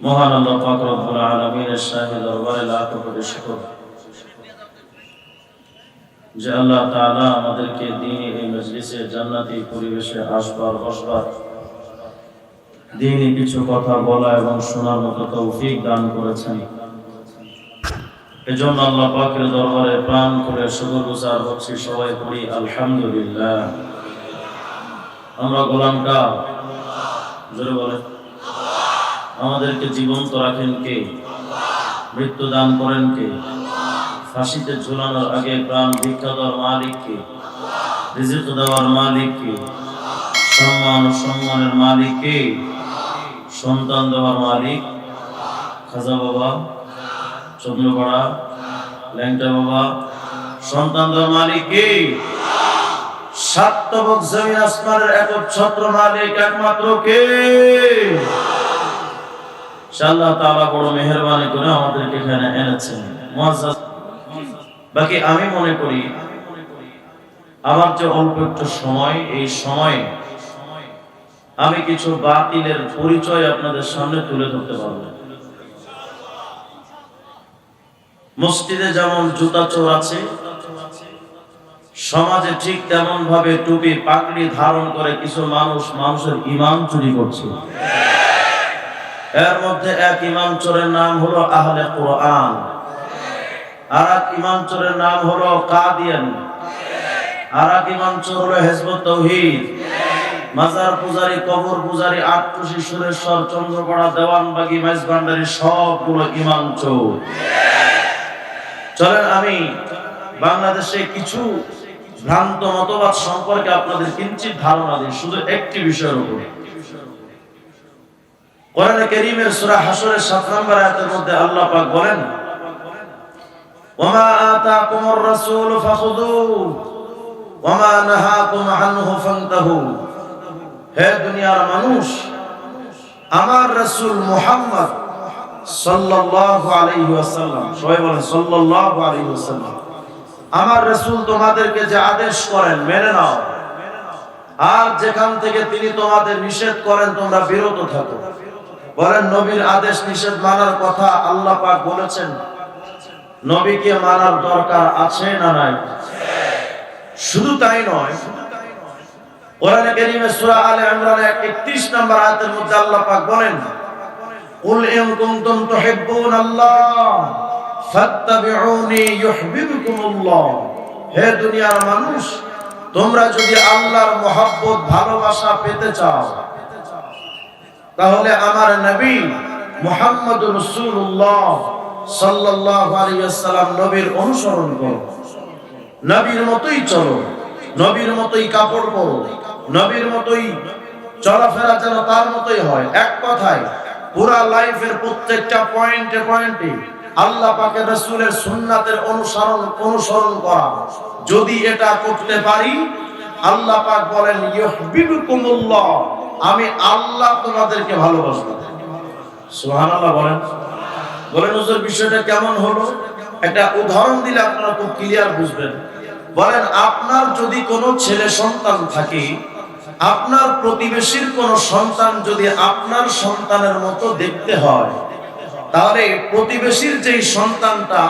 মহান আল্লাহ পাক রব্বুল আলামিনের শাহী দরবারে লাখ কোটি শুকর। যে আল্লাহ তাআলা আমাদেরকে দ্বীনি এই মজলিসে জান্নাতি পরিবেশে আসবার, বসবার দ্বীনি কিছু কথা বলা এবং শোনার মতো তৌফিক দান করেছেন। এজন্য আল্লাহ পাকের দরবারে প্রাণ করে শুকর গুজার হচ্ছি সবাই পড়ি, আলহামদুলিল্লাহ। আমরা গোলাম কা জোরে বলে আমাদেরকে জীবন্ত রাখেন কে? মৃত্যু দান করেন কে? ফাঁসিতে ঝুলানোর আগে প্রাণ ভিক্ষা দেওয়ার মালিক কে? রিজিক দেওয়ার মালিক কে? সম্মান সম্মানের মালিক কে? সন্তান দেওয়ার মালিক? খাজা বাবা? চন্দ্রপাড়া? ল্যাংটা বাবা? সন্তান দেওয়ার মালিক কে? সাত্তবক জমিন আসমানের একচ্ছত্র মালিক একমাত্র কে? বাকি আমি মনে করি, আমার যে অল্প একটু সময়, এই সময় আমি কিছু বাতিলের পরিচয় আপনাদের সামনে তুলে ধরতে পারব। মসজিদে যেমন জুতা চোর আছে, সমাজে ঠিক তেমন ভাবে টুপি পাগড়ি ধারণ করে কিছু মানুষ মানুষের ইমান চুরি করছে। এর মধ্যে এক ইমাম চোরের নাম হলো আহলে কোরআন। আর এক ইমাম চোরের নাম হলো কাদিয়ান। আর এক ইমাম চোর হলো হেজবুত তৌহিদ। মাজার পূজারি, কবর পূজারি আটটুসি সুরেশ্বর চন্দ্রপাড়া দেওয়ানবাগি মাইজ ভান্ডারি সবগুলো ইমাম চোর। চলেন আমি বাংলাদেশে কিছু ভ্রান্ত মতবাদ সম্পর্কে আপনাদের কিঞ্চিত ধারণা দিই, শুধু একটি বিষয়ের উপরে। কোরআনে কারীমের সূরা হাসরের 7 নম্বর আয়াতের মধ্যে আল্লাহ পাক বলেন, ওমা আতাকুমুর রাসূল ওমা নাহাকুম আনহু হে দুনিয়ার মানুষ, আমার রাসূল মুহাম্মদ সাল্লাল্লাহু আলাইহি ওয়াসাল্লাম, সবাই বলেন সাল্লাল্লাহু আলাইহি ওয়াসাল্লাম, আমার রাসূল তোমাদেরকে যে আদেশ করেন মেনে নাও। আর যেখান থেকে তিনি তোমাদের নিষেধ করেন, তোমরা বিরত থাকো। বলেন, নবীর আদেশ নিষেধ মানার কথা আল্লাহ পাক বলেছেন। নবীকে মানার দরকার আছে না নাই? শুধু তাই নয় কারীমে সূরা আলে ইমরানের 31 নম্বর আয়াতের মধ্যে আল্লাহ পাক বলেন, কুল ইন কুনতুম তুহিব্বুনাল্লাহ, ফাত্তাবিউনি ইউহিব্বুকুমুল্লাহ। হে দুনিয়ার মানুষ, তোমরা যদি আল্লাহর মহব্বত, ভালোবাসা পেতে চাও তাহলে আমার নবী মুহাম্মদ রাসূলুল্লাহ সাল্লাল্লাহু আলাইহি ওয়াসাল্লাম নবীর অনুসরণ করো। নবীর মতোই চলো, নবীর মতোই কাপড় পরো, নবীর মতোই চলাফেরা যেন তার মতোই হয়। এক কথায়, পুরা লাইফের প্রত্যেকটা পয়েন্টে পয়েন্টে আল্লাহ পাকের রাসূলের সুন্নাতের অনুসরণ অনুসরণ করা। যদি এটা করতে পারি, আল্লাহ পাক বলেন ইউহিব্বুকুমুল্লাহ আমি আল্লাহ তোমাদেরকে ভালোবাসবো। সুবহানাল্লাহ বলেন। বলেন, হুজুর, বিষয়টা কেমন হলো? একটা উদাহরণ দিলে আপনারা খুব ক্লিয়ার বুঝবেন। বলেন, আপনার যদি কোনো ছেলে সন্তান থাকে, আপনার প্রতিবেশীর কোন সন্তান যদি আপনার সন্তানের মতো দেখতে হয়, তাহলে প্রতিবেশীর যেই সন্তানটা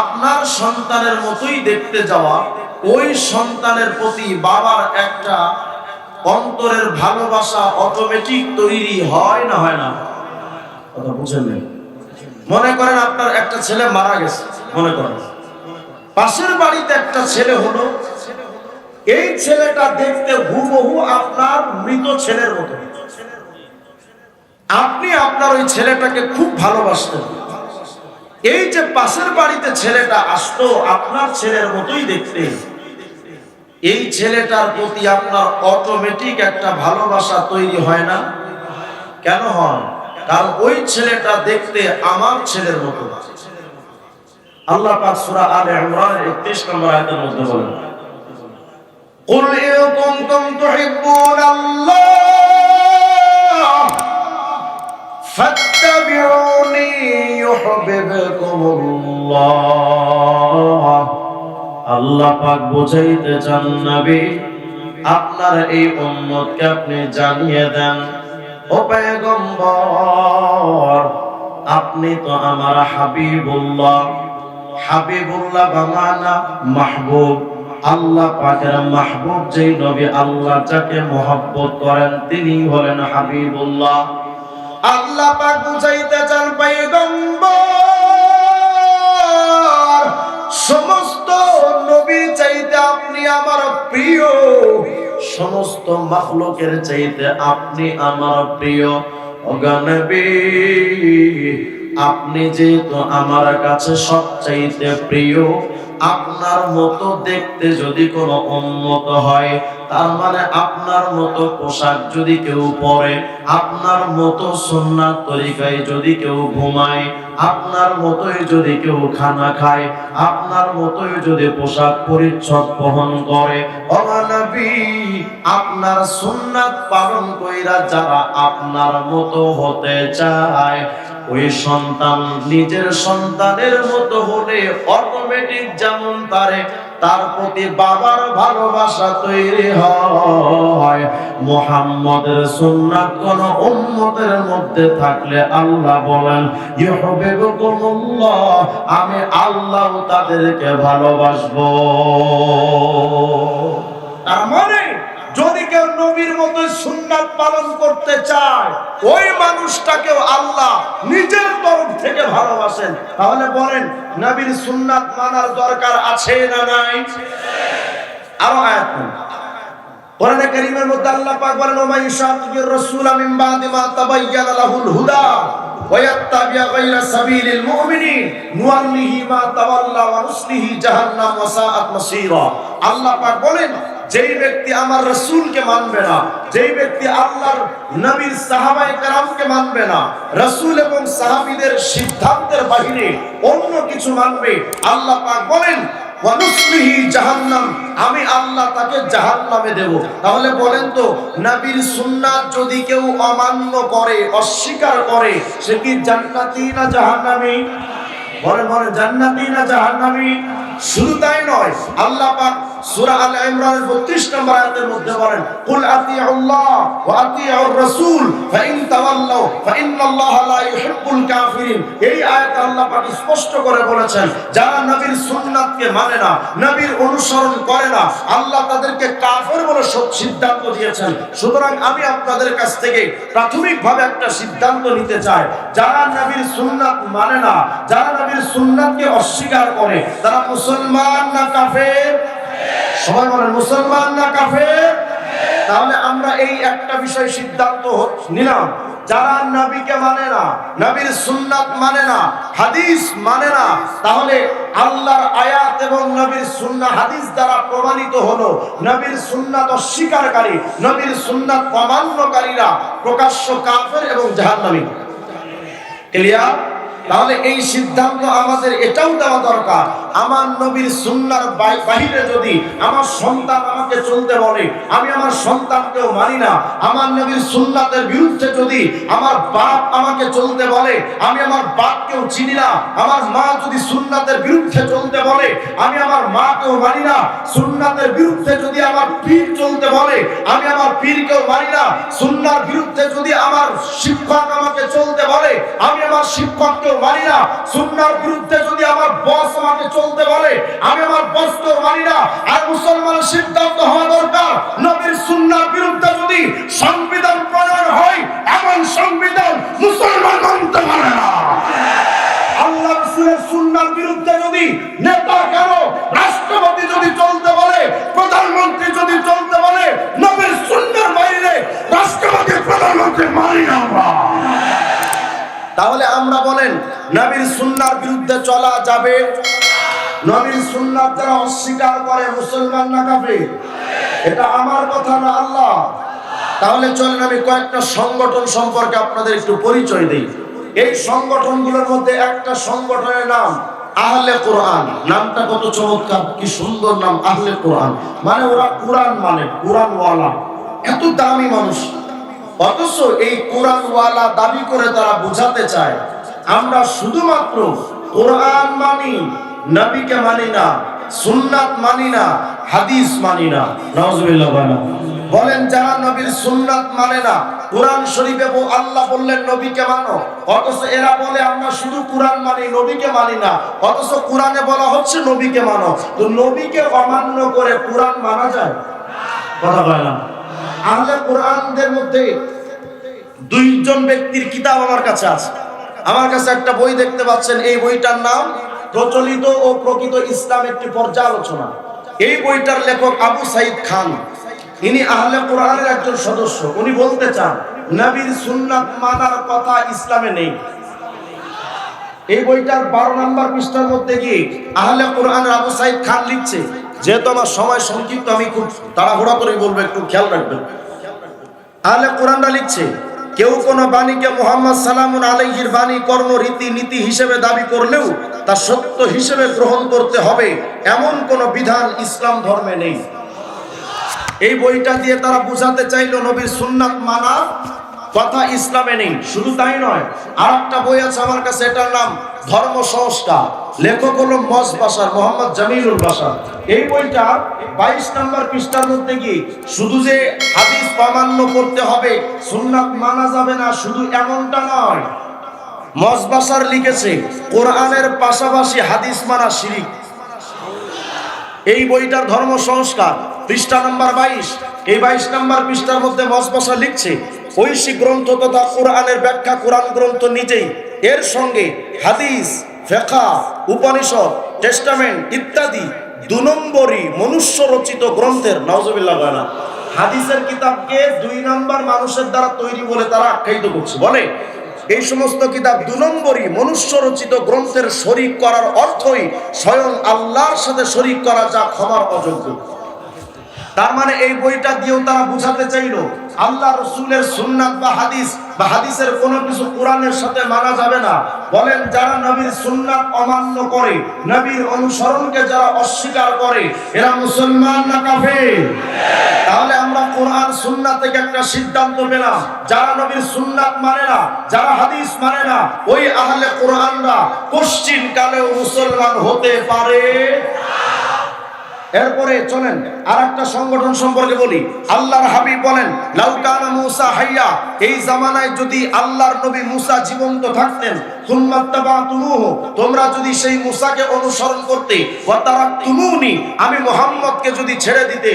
আপনার সন্তানের মতোই দেখতে যাওয়া, ওই সন্তানের প্রতি বাবার একটা অন্তরের ভালোবাসা অটোমেটিক তৈরি হয় না হয় না? কথা বুঝেন? মনে করেন আপনার একটা ছেলে মারা গেছে, মনে করেন। পাশের বাড়িতে একটা ছেলে হলো। এই ছেলেটা দেখতে হুবহু আপনার মৃত ছেলের মতো। আপনি আপনার ওই ছেলেটাকে খুব ভালোবাসতেন। এই যে পাশের বাড়িতে ছেলেটা আসতো আপনার ছেলের মতোই দেখতে। এই ছেলেটার প্রতি আপনার অটোমেটিক একটা ভালোবাসা তৈরি হয় না কেন হয় কারণ ওই ছেলেটা দেখতে আমার ছেলের মতো আল্লাহ পাক সূরা আলে ইমরানের 31 নম্বর আয়াতের মধ্যে বলেন قل إن كنتم تحبون الله فاتبعوني يحببكم الله আল্লাহ পাক বোঝাইতে চান নবী, আপনার এই উম্মতকে আপনি জানিয়ে দেন। ও পেগম্বর, আপনি তো আমার হাবিবুল্লাহ। হাবিবুল্লাহ বামানা মাহবুব। আল্লাহ পাকের মাহবুব যেই নবী আল্লাহ যাকে মহব্বত করেন তিনি হলেন হাবিবুল্লাহ। আল্লাহ পাক বুঝাইতে চান পয়গম্বর সমস্ত নবী চাইতে আপনি আমার প্রিয়। সমস্ত মাখলুকের চাইতে আপনি আমার প্রিয়। অগণবী আপনি যেহেতু আমার কাছে সবচাইতে প্রিয়, আপনার মতো দেখতে যদি কোনো উন্নত হয়, তার মানে আপনার মতো পোশাক যদি কেউ পরে, আপনার মতো সুন্নাত তরিকায় যদি কেউ ঘুমায়, আপনার মতোই যদি কেউ খানা খায়, আপনার মতোই যদি পোশাক পরিচ্ছদ বহন করে আপনার সুন্নাত পালন কইরা যারা আপনার মতো হতে চায় ওই সন্তান নিজের সন্তানের মতো হলে অটোমেটিক যেমন তারে প্রতি বাবার ভালোবাসা তৈরি হয়। মুহাম্মদের সুন্নাত কোন মধ্যে থাকলে আল্লাহ বলেন, ইউহিব্বুকুমুল্লাহ, আমি আল্লাহ তাদেরকে ভালোবাসবো। তার মানে যদি কেউ নবীর মতো সুন্নাত পালন করতে চায়, ওই মানুষটাকেও আল্লাহ নিজের তরফ থেকে ভালোবাসেন। তাহলে বলেন, নবীর সুন্নাত মানার দরকার আছে না নাই? আরও আয়াত। কোরআনে কারীমের মধ্যে আল্লাহ পাক বলেন, ওমা ইশাকির রাসূল মিন বাদি মা তাবায়্যানা লাহুল হুদা সাবিলিল মুমিনিন। নুয়াল্লিহি মা তাওয়াল্লা ওয়া নুসলিহি জাহান্নাম ওয়া সাআত মাসীরা। আল্লাহ পাক বলেন যেই ব্যক্তি আমার রাসূলকে মানবে না, যেই ব্যক্তি আল্লাহর নবীর সাহাবায়ে কেরামকে মানবে না, রাসূল এবং সাহাবীদের সিদ্ধান্তের বাহিরে অন্য কিছু মানবে, আল্লাহ পাক বলেন জাহান্নাম আমি আল্লাহ তাকে জাহান্নামে দেব। তাহলে বলেন তো, নবীর সুন্নাত যদি কেউ অমান্য করে, অস্বীকার করে, সে কি জান্নাতি না জাহান্নামী? বলেন বলেন জান্নাতি না জাহান্নামী? শুধু তাই নয়, আল্লাহ পাক সূরা আল ইমরানের 32 নম্বর আয়াতের মধ্যে বলেন, কুল আতিউল্লাহ ওয়া আতিউর রাসূল ফাইন তাওয়াল্লাউ ফাইন্নাল্লাহা লা ইউহিব্বুল কাফিরিন। এই আয়াত আল্লাহ পাক স্পষ্ট করে বলেছেন, যারা নবীর সুন্নাতকে মানে না, নবীর অনুসরণ করে না, আল্লাহ তাদেরকে কাফের বলে সব সিদ্ধান্ত দিয়েছেন। সুতরাং আমি আপনাদের কাছ থেকে প্রাথমিকভাবে একটা সিদ্ধান্ত নিতে চাই, যারা নবীর সুন্নাত মানে না, যারা নবীর সুন্নাতকে অস্বীকার করে। তারা মুসলমান না কাফের? সবাই বলেন, মুসলমান না কাফের? তাহলে আমরা এই একটা বিষয় সিদ্ধান্ত নিলাম। যারা নবীকে মানে না, নবীর সুন্নাত মানে না, হাদিস মানে না, তাহলে আল্লাহর আয়াত এবং নবীর সুন্নাহ হাদিস দ্বারা প্রমাণিত হলো, নবীর সুন্নাত অস্বীকারী, নবীর সুন্নাত অমান্যকারীরা প্রকাশ্য কাফের এবং জাহান্নামী। ক্লিয়ার? তাহলে এই সিদ্ধান্ত আমাদের এটাও দেওয়া দরকার। আমার নবীর সুন্নার বাহিরে যদি আমার সন্তান আমাকে চলতে বলে, আমি আমার সন্তানকেও মানি না, আমার নবীর সুন্নাতের বিরুদ্ধে যদি আমার বাপ আমাকে চলতে বলে, আমি আমার বাপকেও চিনি না, আমার মা যদি সুন্নাতের বিরুদ্ধে চলতে বলে, আমি আমার মাকেও মানি না, সুন্নাতের বিরুদ্ধে যদি আমার পীর চলতে বলে, আমি আমার পীরকেও মানি না, সুন্নার বিরুদ্ধে যদি আমার শিক্ষক আমাকে চলতে মানি না সংবিধান হয় না। আল্লাহ সুন্নার বিরুদ্ধে যদি নেতা কেন, রাষ্ট্রপতি যদি চলতে বলে, প্রধানমন্ত্রী যদি চলতে বলে, নবীর সুন্নার বাইরে রাষ্ট্রপতি, প্রধানমন্ত্রী মানি তাহলে আমরা বলেন, নবীর সুন্নার বিরুদ্ধে চলা যাবে? নবীর সুন্নার যারা অস্বীকার করে, মুসলমান না কাফের? এটা আমার কথা না আল্লাহ। তাহলে চলেন আমি কয়েকটা সংগঠন সম্পর্কে আপনাদের একটু পরিচয় দিই। এই সংগঠনগুলোর মধ্যে একটা সংগঠনের নাম আহলে কোরআন। নামটা কত চমৎকার, কি সুন্দর নাম, আহলে কোরআন। মানে ওরা কোরআন মানে কোরআনওয়ালা। এত দামি মানুষ। অথচ এই কোরআনওয়ালা দাবি করে তারা বোঝাতে চায়, আমরা শুধুমাত্র কোরআন মানি, নবীকে মানি না, সুন্নাত মানি না, হাদিস মানি না। বলেন। যারা নবীর সুন্নাত মানে না, কোরআন শরীফে আল্লাহ বললেন, নবীকে মানো। অথচ এরা বলে, আমরা শুধু কোরআন মানি, নবীকে মানি না। অথচ কোরআনে বলা হচ্ছে, নবীকে মানো। তো নবীকে অমান্য করে কোরআন মানা যায়? কথা বলে না আহলে কোরআনদের মধ্যে দুইজন ব্যক্তির কিতাব আমার কাছে আছে। আমার কাছে একটা বই দেখতে পাচ্ছেন, এই বইটার নাম প্রচলিত ও প্রকৃত ইসলাম একটি পর্যালোচনা। এই বইটার লেখক আবু সাইদ খান। ইনি আহলে কোরআনের একজন সদস্য। উনি বলতে চান, নবীর সুন্নাত মানার কথা ইসলামে নেই। এই বইটার বারো নম্বর পৃষ্ঠার মধ্যে গিয়ে আহলে কোরআনের আবু সাইদ খান লিখছে যেহেতু আমার সময় সংক্ষিপ্ত, আমি খুব তাড়াহুড়া করে বলব, একটু খেয়াল রাখবেন। আহলে কোরআনরা লিখছে, কেউ কোন বাণীকে মোহাম্মদ সালামুন আলাইহির বাণী, কর্ম, রীতি, নীতি হিসেবে দাবি করলেও তা সত্য হিসেবে গ্রহণ করতে হবে, এমন কোন বিধান ইসলাম ধর্মে নেই। এই বইটা দিয়ে তারা বুঝাতে চাইল নবীর সুন্নাত মানা কথা ইসলামে নেই, শুধু তাই নয় আর একটা বই আছে আমার কাছে, এটার নাম ধর্ম সংস্কার, লেখক হলো মজ বাসার, মোহাম্মদ জামিলুল বাসার। এই বইটা বাইশ নম্বর পৃষ্ঠার মধ্যে কি শুধু যে হাদিস অমান্য করতে হবে, সুন্নাত মানা যাবে না, শুধু এমনটা নয়। মজ বাসার লিখেছে, কোরআনের পাশাপাশি হাদিস মানা শিরিক। এই বইটার ধর্ম সংস্কার, পৃষ্ঠা নাম্বার বাইশ, এই বাইশ নাম্বার পৃষ্ঠার মধ্যে মসবসা লিখছে ঐশী গ্রন্থ তথা কোরআনের ব্যাখ্যা, কোরআন গ্রন্থ নিজেই। এর সঙ্গে হাদিস ফেকা উপনিষদ, টেস্টামেন্ট ইত্যাদি দু নম্বরই মনুষ্য রচিত গ্রন্থের নওজবিল্লাহ গানা হাদিসের কিতাবকে দুই নম্বর মানুষের দ্বারা তৈরি বলে তারা আখ্যায়িত করছে। বলে, এই সমস্ত কিতাব দু নম্বরই মনুষ্য রচিত গ্রন্থের শরিক করার অর্থই স্বয়ং আল্লাহর সাথে শরিক করা যা ক্ষমার অযোগ্য। তার মানে এই বইটা দিয়েও তারা বুঝাতে চাইলো, আল্লাহ রসুলের সুন্নাত বা হাদিস বা হাদিসের কোনো কিছু কোরআনের সাথে মানা যাবে না। বলেন, যারা নবীর সুন্নাত অমান্য করে, নবীর অনুসরণকে যারা অস্বীকার করে, এরা মুসলমান না কাফের? তাহলে আমরা কোরআন সুন্নাত থেকে একটা সিদ্ধান্ত পেলাম, যারা নবীর সুন্নাত মানে না, যারা হাদিস মানে না, ওই আহলে কোরআনরা পশ্চিম কালেও মুসলমান হতে পারে? এরপরে চলেন আর একটা সংগঠন সম্পর্কে বলি। আল্লাহর হাবিব বলেন লাউকানা মুসা হাইয়া এই জামানায় যদি আল্লাহর নবী মুসা জীবন্ত থাকতেন তোমরা যদি সেই মুসাকে অনুসরণ করতে আমি মুহাম্মদকে যদি ছেড়ে দিতে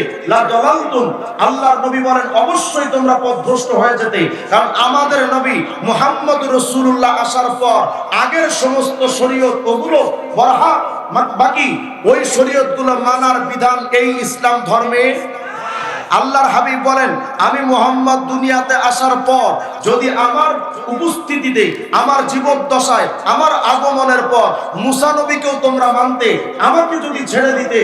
আল্লাহর নবী বলেন, অবশ্যই তোমরা পথভ্রষ্ট হয়ে যেতে, কারণ আমাদের নবী মুহাম্মদ রাসূলুল্লাহ আসার পর আগের সমস্ত শরীয়ত ওগুলো বরহা বাকি ওই শরীয়তগুলো মানার বিধান এই ইসলাম ধর্মে আল্লাহর হাবিব বলেন, আমি মোহাম্মদ দুনিয়াতে আসার পর, যদি আমার উপস্থিতিতে, আমার জীবদ্দশায়, আমার আগমনের পর মুসা নবীকেও তোমরা মানতে, আমাকে যদি ছেড়ে দিতে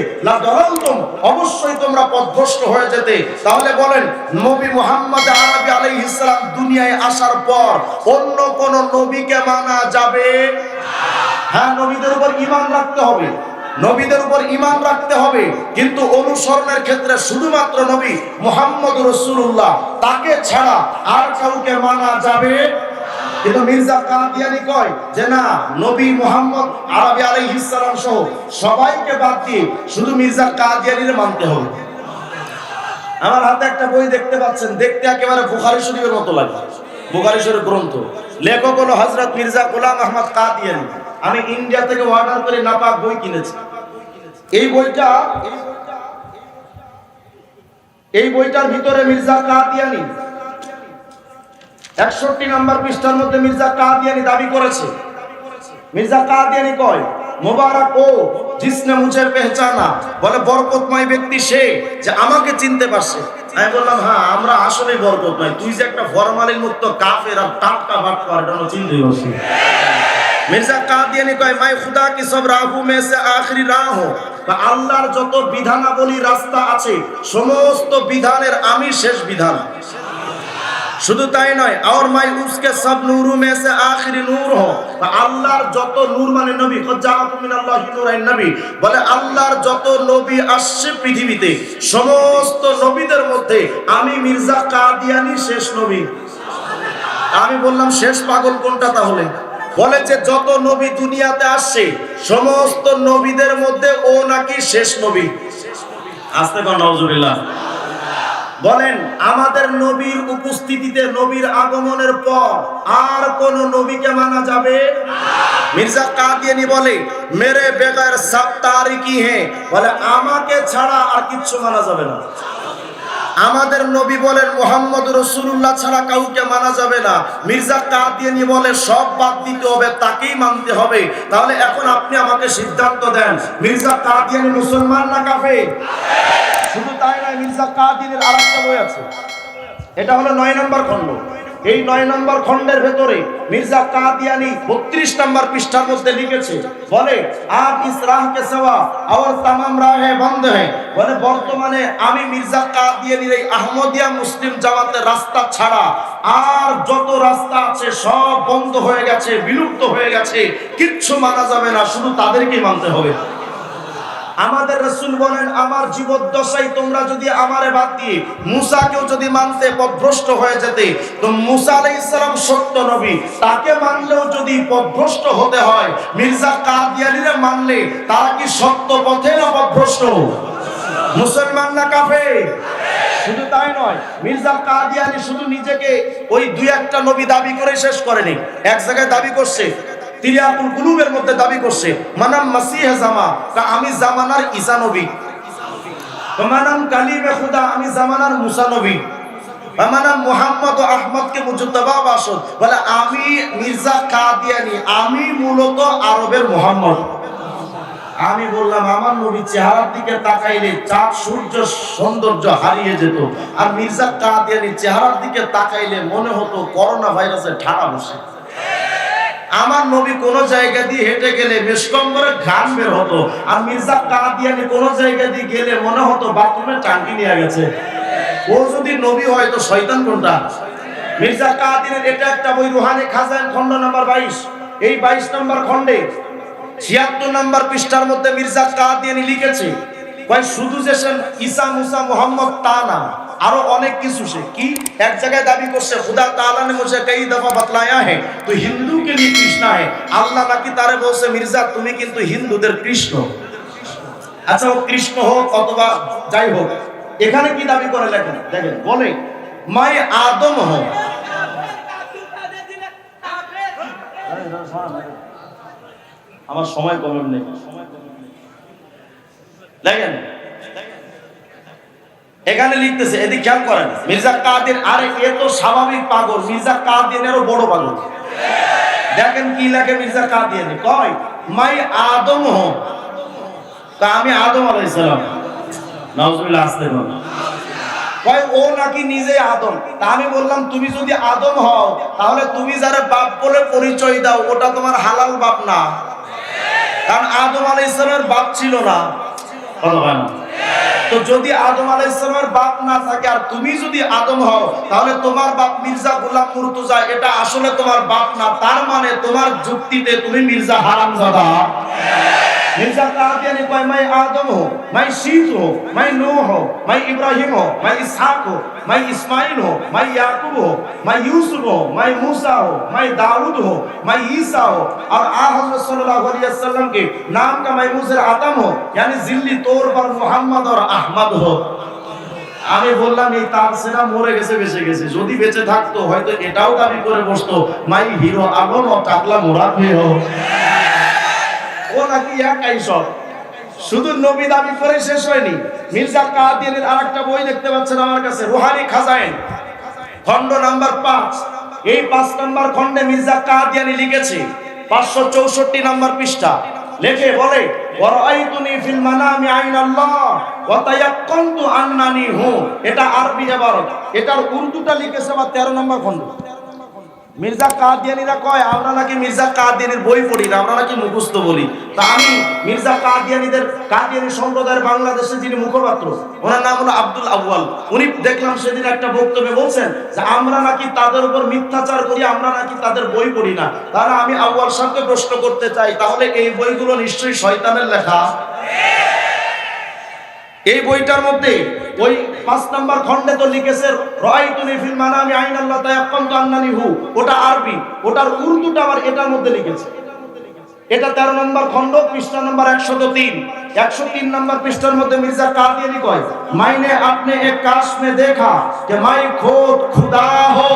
অবশ্যই তোমরা পথভ্রষ্ট হয়ে যেতে। তাহলে বলেন, নবী মোহাম্মদ আরবি আলাইহিস সালাম দুনিয়ায় আসার পর অন্য কোন নবীকে মানা যাবে? হ্যাঁ নবীদের উপর ইমান রাখতে হবে। নবীদের উপর ইমান রাখতে হবে। কিন্তু অনুসরণের ক্ষেত্রে শুধুমাত্র নবী মোহাম্মদ রসুল্লাহ তাকে ছাড়া আর কাউকে মানা যাবে কিন্তু মির্জা কাদিয়ানি কয় যে, না, নবী মোহাম্মদ আরবি আলাইহিস সালাম সহ সবাইকে বাদ দিয়ে শুধু মির্জা কাদিয়ানিরে মানতে হবে। আমার হাতে একটা বই দেখতে পাচ্ছেন, দেখতে একেবারে বুখারী শরীফের মতো লাগে বুখারী শরীফ গ্রন্থ। লেখক হলো হযরত মির্জা গোলাম আহমদ কাদিয়ানি। আমি ইন্ডিয়া থেকে অর্ডার করে নাপাক বই কিনেছি। বইটা, এই বইটার ভিতরে মির্জা কাদিয়ানি একষট্টি নাম্বার পৃষ্ঠার মধ্যে মির্জা কাদিয়ানি দাবি করেছে। মির্জা কাদিয়ানি কয়, মোবারক ও জিসনে মুঝে পেহচানা, বলে বরকতময় ব্যক্তি সে যে আমাকে চিনতে পারছে। আমি বললাম হ্যাঁ আমরা আসলে বরকতময়। তুই যে একটা ফরমালিন মুক্ত কাফের আর টাটকা বাট কর, এটা আমরা চিনতে পারছি। মির্জা কাদিয়ানি কয়, মাই খুদা কি সব রাহু মে সে আখরি রাহ আল্লাহর যত বিধানাবলী রাস্তা আছে, সমস্ত বিধানের আমি শেষ বিধান। শুধু তাই নয় আর মাই উসকে সব নূরু মে সে আখরি নূর হো। আল্লাহর যত নূর মানে নবী নবী, বলে আল্লাহর যত নবী আসছে পৃথিবীতে, সমস্ত নবীদের মধ্যে আমি মির্জা কাদিয়ানি শেষ নবী। আমি বললাম, শেষ পাগল কোনটা তাহলে? বলে যে যত নবী দুনিয়াতে আসছে সমস্ত নবীদের মধ্যে ও নাকি শেষ নবী। আসতে পার নজরুল্লাহ বলেন আমাদের নবীর উপস্থিতিতে নবীর আগমনের পর আর কোন নবীকে মানা যাবে? মির্জা কাদিয়ানি বলে মেরে বেগার সব তারিকি হে। বলে আমাকে ছাড়া আর কিচ্ছু মানা যাবে না। আমাদের নবী বলেন, মোহাম্মদ রসুল্লাহ ছাড়া কাউকে মানা যাবে না। মির্জা কাদিয়ানি বলে সব বাদ দিতে হবে, তাকেই মানতে হবে। তাহলে এখন আপনি আমাকে সিদ্ধান্ত দেন, মির্জা কাদিয়ানি মুসলমান না কাফে শুধু তাই নয়, মির্জা কাদিনের আর একটা বই আছে। এটা হলো নয় নম্বর খণ্ড। এই নয় নম্বর খণ্ডের ভেতরে মির্জা কাদিয়ানি বত্রিশ নম্বর পৃষ্ঠার মধ্যে লিখেছে, বলে আপ ইস সেবা তামাম রাহে বন্ধ হে। বলে, বর্তমানে আমি মির্জা কাদিয়ানির এই আহমদিয়া মুসলিম জামাতের রাস্তা ছাড়া আর যত রাস্তা আছে সব বন্ধ হয়ে গেছে, বিলুপ্ত হয়ে গেছে, কিচ্ছু মানা যাবে না, শুধু তাদেরকেই মানতে হবে। আমাদের রসুল বলেন, আমার জীবদ্দশায় তোমরা যদি আমারে বাদ দিয়ে মুসাকেও যদি মানতে পথভ্রষ্ট হয়ে যেতে, তো মুসা আলাইহিস সালাম সত্য নবী। তাকে মানলেও যদি পথভ্রষ্ট হতে হয়, মির্জা কাদিয়ানিরে মানলে তারা কি সত্য পথে না পথভ্রষ্ট? মুসলমান না কাফে শুধু তাই নয়, মির্জা কাদিয়ানি শুধু নিজেকে ওই দুই একটা নবী দাবি করে শেষ করেনি। এক জায়গায় দাবি করছে কুলুবের মধ্যে দাবি করছে, মানাম মাসিহ জামা তা আমি জামানার ঈসা নবী। মানাম কালিমে খুদা, আমি জামানার মুসা নবী। মানাম মুহাম্মদ আহমদকে মুজুদ্দাবা বাসদ, বলে, আমি মির্জা কাদিয়ানি, আমি মূলত আরবের মুহাম্মদ। আমি বললাম, আমার নবী চেহারার দিকে তাকাইলে চাঁদ, সূর্য, সৌন্দর্য হারিয়ে যেত। আর মির্জা কাদিয়ানি চেহারার দিকে তাকাইলে মনে হতো করোনা ভাইরাসের ঠাড়া বসে। আমার নবী কোন জায়গা দিয়ে হেঁটে গেলে মেসকম্বরে ঘাম বের হতো। আর মির্জা কাদিয়ানি কোন জায়গা দিয়ে গেলে মনে হতো বাথরুমে টাঙ্কি নিয়ে গেছে। ও যদি নবী হয় তো শয়তান কোনটা? মির্জা কাদিনের এটা একটা বই রুহানি খাজান খণ্ড নাম্বার বাইশ। এই বাইশ নম্বর খণ্ডে ছিয়াত্তর নম্বর পৃষ্ঠার মধ্যে মির্জা কাদিয়ানি লিখেছে, কয়, শুধু যে ঈসা মুসা মোহাম্মদ তা না। আরো অনেক কিছু সে কি এক জায়গায় দাবি করছে খুদা তাআলা ने मुझे कई दफा बतलाया है तो हिंदू के लिए कृष्णा है আল্লাহ নাকি তারে বলছে মির্জা তুমি কিন্তু হিন্দুদের কৃষ্ণ আচ্ছা ও কৃষ্ণ হোক অথবা যাই হোক এখানে কি দাবি করে লেখেন দেখেন বলে মাই আদম হোক আমার সময় কম নেই দেখেন এখানে লিখতেছে, এদিক খেয়াল করেন, মির্জা কাদির আরে এ তো স্বাভাবিক পাগল, মির্জা কাদিনেরও বড় পাগল। দেখেন কি লেখে মির্জা কাদিয়ানি, কয়, মাই আদম হোক তা আমি আদম আলাইহিস সালাম। আসতে কয়, ও নাকি নিজে আদম? তা আমি বললাম, তুমি যদি আদম হও, তাহলে তুমি যারা বাপ বলে পরিচয় দাও, ওটা তোমার হালাল বাপ না। কারণ আদম আলাইহিস সালামের বাপ ছিল না। কথা না। তো যদি আদম আলাইহিসসালামের বাপ না থাকে আর তুমি যদি আদম হও তাহলে তোমার বাপ মির্জা গোলাম মুর্তজা এটা আসলে তোমার বাপ না তার মানে তোমার যুক্তিতে তুমি মির্জা হারামজাদা মির্জা কাদিয়ানি কয় মাই আদম হো মাই শীত হো মাই নো হো মাই ইব্রাহিম হো মাই ইসহাক হো মাই ইসমাইল হো মাই ইয়াকুব হো মাই ইউসুফ হো মাই मूसा हो मैं दाऊद हो मैं ईसा हो और आ हजरत सल्लल्लाहु अलैहि वसल्लम के नाम का मैं मुझे आदम हो यानी जिल्ली तौर पर मोहम्मद और আহমদ হোক আমি বললাম, এই তার সেনা মরে গেছে, বেঁচে গেছে। যদি বেঁচে থাকতো, হয়তো এটাও দাবি করে বসতো, মাই হিরো আলম ও টাকলা মোরা হো ও নাকি একাই সব। শুধু নবী দাবি করে শেষ হয়নি। মির্জা কাদিয়ানের আরেকটা বই দেখতে পাচ্ছেন আমার কাছে, রুহানি খাজাইন। খণ্ড নাম্বার পাঁচ। এই পাঁচ নাম্বার খণ্ডে মির্জা কাদিয়ানি লিখেছে, পাঁচশো চৌষট্টি নাম্বার পৃষ্ঠা। লেখে বলে ওয়ারাইতুনি ফিল মানামি আইনাল্লাহ, ওয়া তায়াক্কানতু আন্নানি হু এটা আরবি ইবারত এটার উর্দুটা লিখেছে বা 13 নম্বর খণ্ড। মির্জা কাদিয়ানিরা কয়, আমরা নাকি মির্জা কাদিয়ানির বই পড়ি না, আমরা নাকি মুখস্থ বলি। তা আমি মির্জা কাদিয়ানিদের, কাদিয়ানি সম্প্রদায়ের বাংলাদেশে যিনি মুখপাত্র, ওনার নাম হলো আব্দুল আউয়াল। উনি দেখলাম সেদিন একটা বক্তব্যে বলছেন যে, আমরা নাকি তাদের উপর মিথ্যাচার করি, আমরা নাকি তাদের বই পড়ি না। তাহলে আমি আউয়াল সাহেবকে প্রশ্ন করতে চাই, তাহলে এই বইগুলো নিশ্চয়ই শয়তানের লেখা? এই বইটার মধ্যে ওই পাঁচ নাম্বার খণ্ডে তো লিখেছে রাইতুনি ফিল মানামি আইনাল্লাহ তায়াক্কান্তু আন্নানি হু। ওটা আরবি, ওটার উর্দুটা আবার এটার মধ্যে লিখেছে। এটা তেরো নম্বর খণ্ড, পৃষ্ঠা নম্বর একশত তিন। একশো তিন নম্বর পৃষ্ঠার মধ্যে মির্জা কাদিয়ানি কয়, মাইনে আপনি এক কাশ মে দেখা যে মাই খোদ খুদা হো।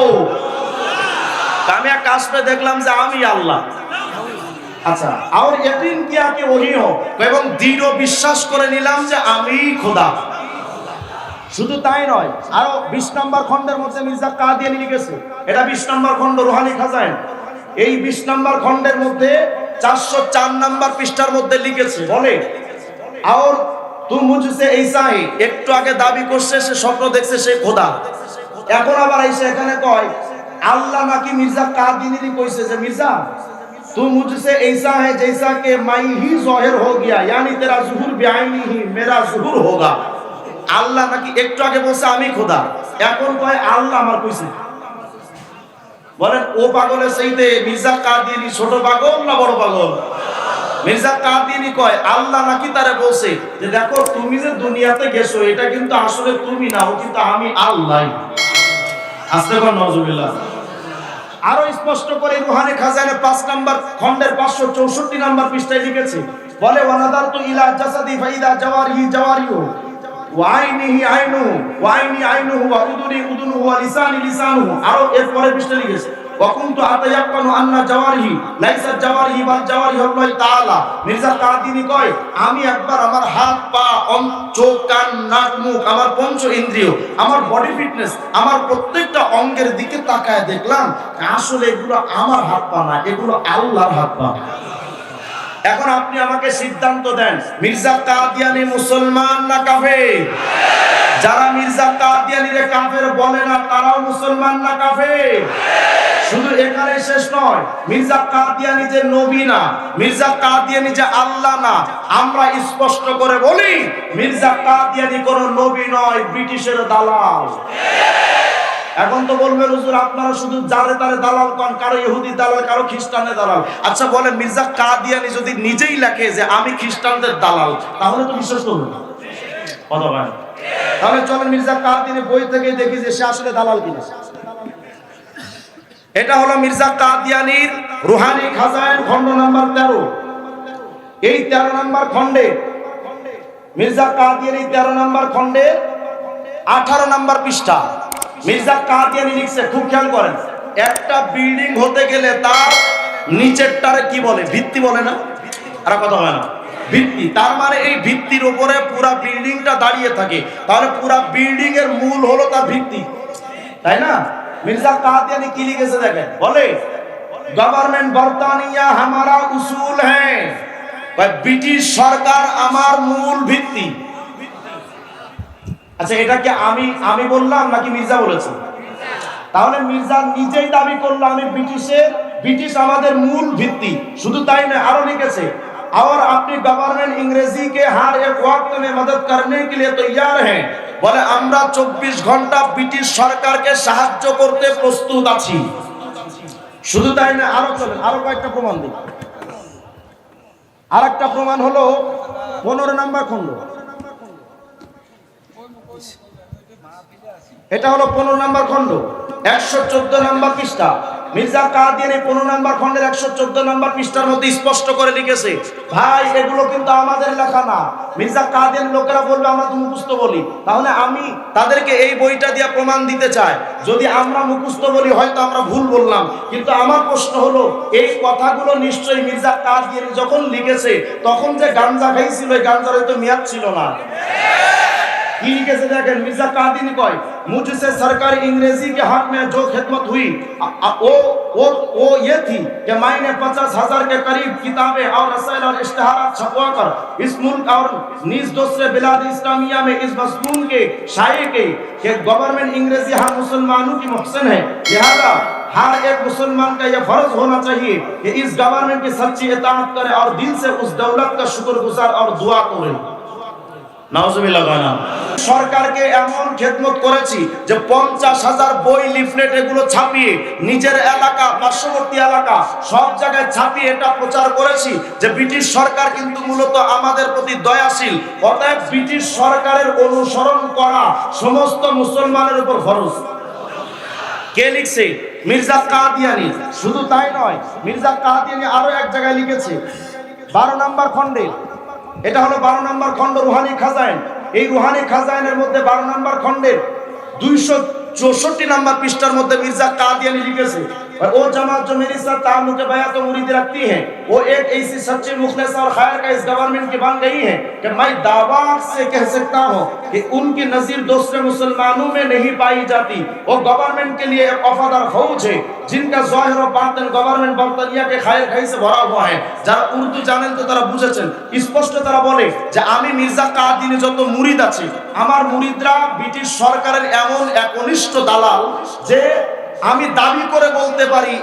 আমি এক কাশ দেখলাম যে আমি আল্লাহ। আচ্ছা। আর ইয়াকিন কি আকে ওহিও এবং দৃঢ় বিশ্বাস করে নিলাম যে আমি খোদা। শুধু তাই নয়, আরও বিশ নম্বর খণ্ডের মধ্যে মির্জা কাদিয়ানি লিখেছে। এটা বিশ নম্বর খণ্ড রুহানি খাজাইন। এই বিশ নম্বর খণ্ডের মধ্যে চারশো চার নম্বর পৃষ্ঠার মধ্যে লিখেছে, বলে আর তুমি বুঝেছে এই চাই একটু আগে দাবি করছে, সে স্বপ্ন দেখছে সে খোদা। এখন আবার এসে এখানে কয়, আল্লাহ নাকি মির্জা কাদিনেরই কইছে যে, মির্জা तू मुझसे ऐसा है जैसा कि मैं ही जाहिर हो गया यानी तेरा जुहुर बेआईनी ही मेरा जुहुर होगा আল্লাহ নাকি একটু আগে বলছে আমি খোদা এখন কয় আল্লাহ আমার কইছে বলেন ও পাগলের সেইতে মির্জা কাদিয়ানি ছোট পাগল না বড় পাগল মির্জা কাদিয়ানি কয় আল্লাহ নাকি তারে বলছে যে দেখো তুমি যে দুনিয়াতে গেছো এটা কিন্তু আসলে তুমি না ও কিন্তু আমি আল্লাহ আসতে কর নজরুল্লাহ আরও স্পষ্ট করে রুহানি খাজানে পাঁচ নাম্বার খন্ডের পাঁচশো চৌষট্টি নাম্বার পৃষ্ঠায় লিখেছে, বলে ওয়ানাদার তো ইলা জাসাদি ফাইদা জাওয়ারিহি জাওয়ারিহু, ওয়াইনিহি আইনু ওয়াইনি আইনুহু ওয়া উদুনি উদুনহু ওয়া লিসানি লিসানুহু। আরও এরপরে পৃষ্ঠায় লিখেছে লাইসা বাল আল্লাহ তাআলা। মির্জা কাদিনী কয়, আমি একবার আমার হাত, পা চোখ, কান, নাক, মুখ, আমার পঞ্চ ইন্দ্রিয়, আমার বডি ফিটনেস আমার প্রত্যেকটা অঙ্গের দিকে তাকায় দেখলাম, আসলে এগুলো আমার হাত পা না, এগুলো আল্লাহর হাত পা। এখন আপনি আমাকে সিদ্ধান্ত দেন, মির্জা কাদিয়ানি মুসলমান না কাফের? যারা মির্জা কাদিয়ানিরে কাফের বলে না, তারাও মুসলমান না কাফের? শুধু এখানে শেষ নয়, মির্জা কাদিয়ানি যে নবী না, মির্জা কাদিয়ানি যে আল্লাহ না, আমরা স্পষ্ট করে বলি, মির্জা কাদিয়ানি কোন নবী নয়, ব্রিটিশের দালাল। এখন তো বলবেন হুজুর, আপনারা শুধু যারে তারে দালাল পান, কারও ইহুদি দালাল, কারও খ্রিস্টানের দালাল। আচ্ছা বলেন, মির্জা কাদিয়ানি যদি নিজেই লেখে যে আমি খ্রিস্টানদের দালাল, তাহলে তো বিশ্বাস করবেন না। তাহলে চলেন, মির্জা কাদিয়ানি বই থেকে দেখি যে সে আসলে দালাল কিনা। এটা হলো মির্জা কাদিয়ানির রুহানি খাজাইন খন্ড নাম্বার তেরো। এই তেরো নাম্বার খণ্ডে, মির্জা কাদিয়ানি তেরো নাম্বার খণ্ডে আঠারো নাম্বার পৃষ্ঠা। মির্জা কাদিয়ানি লিখছে, খুব খেয়াল করেন। একটা বিল্ডিং হতে গেলে তার নিচেরটারে কি বলে? ভিত্তি বলে না? আর কথা হয় না। ভিত্তি। তার মানে এই ভিত্তির উপরে পুরা বিল্ডিংটা দাঁড়িয়ে থাকে। তাহলে পুরা বিল্ডিং এর মূল হলো তার ভিত্তি। তাই না? মির্জা কাদিয়ানি কি লিখেছে দেখেন? বলে গভর্নমেন্ট বর্তানিয়া হামারা উসুল হ্যাঁ ব্রিটিশ সরকার আমার মূল ভিত্তি। আচ্ছা এটা কি আমি আমি বললাম নাকি মির্জা বলেছে তাহলে মির্জা নিজেই দাবি করলো আমি ব্রিটিশের ব্রিটিশ আমাদের মূল ভিত্তি শুধু তাই না আরো লিখেছে और अपनी गवर्नमेंट अंग्रेजी के हर एक वक्त में मदद करने के लिए तैयार हैं বলে আমরা চব্বিশ ঘন্টা ব্রিটিশ সরকারকে সাহায্য করতে প্রস্তুত আছি শুধু তাই না আরো চলেন আরো কয়েকটা প্রমাণ দিই আর একটা প্রমাণ হলো পনেরো নাম্বার খণ্ড এটা হলো পনেরো নাম্বার খণ্ড। একশো চোদ্দ নাম্বার পৃষ্ঠা। মির্জা কাদিয়ানি পনেরো নাম্বার খণ্ডের একশো চোদ্দ নাম্বার পৃষ্ঠার মধ্যে স্পষ্ট করে লিখেছে, ভাই, এগুলো কিন্তু আমাদের লেখা না। মির্জা কাদিয়ানি লোকেরা বলবে, আমরা তো মুখস্থ বলি। তাহলে আমি তাদেরকে এই বইটা দিয়ে প্রমাণ দিতে চাই। যদি আমরা মুখস্থ বলি, হয়তো আমরা ভুল বললাম। কিন্তু আমার প্রশ্ন হলো, এই কথাগুলো নিশ্চয়ই মির্জা কাদিয়ানি যখন লিখেছে, তখন যে গাঞ্জা খাইছিল ওই গাঞ্জার হয়তো মেয়াদ ছিল না। की लिखे देखें मिर्ज़ा कादिनी कोई मुझसे सरकारी अंग्रेज़ी के हक में जो खिदमत हुई वो वो वो ये थी कि मैंने पचास हज़ार के करीब किताबें और रसायल और इश्तहार छपवा कर इस मुल्क और निज दूसरे बिलाद इस्लामिया में इस मजमून के शाये के कि गवर्नमेंट अंग्रेज़ी हर मुसलमानों की मुहसन है। लिहाजा हर एक मुसलमान का यह फ़र्ज़ होना चाहिए कि इस गवर्नमेंट की सच्ची इताअत करे और दिल से उस दौलत का शुक्रगुजार और दुआ करे। নাউজুবিল্লাহ কয় না। সরকারকে এমন খেদমত করেছি যে পঞ্চাশ হাজার বই, লিফলেট এগুলো ছাপিয়ে নিজের এলাকা, পার্শ্ববর্তী এলাকা, সব জায়গায় ছাপিয়ে এটা প্রচার করেছি যে ব্রিটিশ সরকার কিন্তু মূলত আমাদের প্রতি দয়াশীল। অতএব ব্রিটিশ সরকারের অনুসরণ করা সমস্ত মুসলমানের উপর ফরজ কে লিখছে? মির্জা কাদিয়ানি। শুধু তাই নয়, মির্জা কাদিয়ানি আরও এক জায়গায় লিখেছে, বারো নাম্বার খণ্ডে এটা হলো বারো নম্বর খণ্ড রুহানি খাজাইন। এই রুহানি খাজাইনের মধ্যে বারো নম্বর খণ্ডের দুইশো চৌষট্টি নম্বর পৃষ্ঠার মধ্যে মির্জা কাদিয়ানি লিখেছে। और वो जमात जो मेरे साथ ताल्लुक बयात और मुरीद रखती है वो एक ऐसी सच्ची मुखलिस और खैर का इस गवर्नमेंट की बन गई है कि मैं दावा से कह सकता हूँ कि उनकी नजीर दूसरे मुसलमानों में नहीं पाई जाती वो गवर्नमेंट के लिए एक वफादार फौज है जिनका जाहिर और बातन गवर्नमेंट बर्तानिया के खायर खाई से भरा हुआ है যারা উর্দু জানেন তো তারা বুঝেছেন স্পষ্ট তারা বলে যে আমি মির্জা কাদিনে যত মুরিদ আছে আমার মুরিদরা ব্রিটিশ সরকারের এমন একনিষ্ঠ দালাল যে আমি দাবি করে বলতে পারি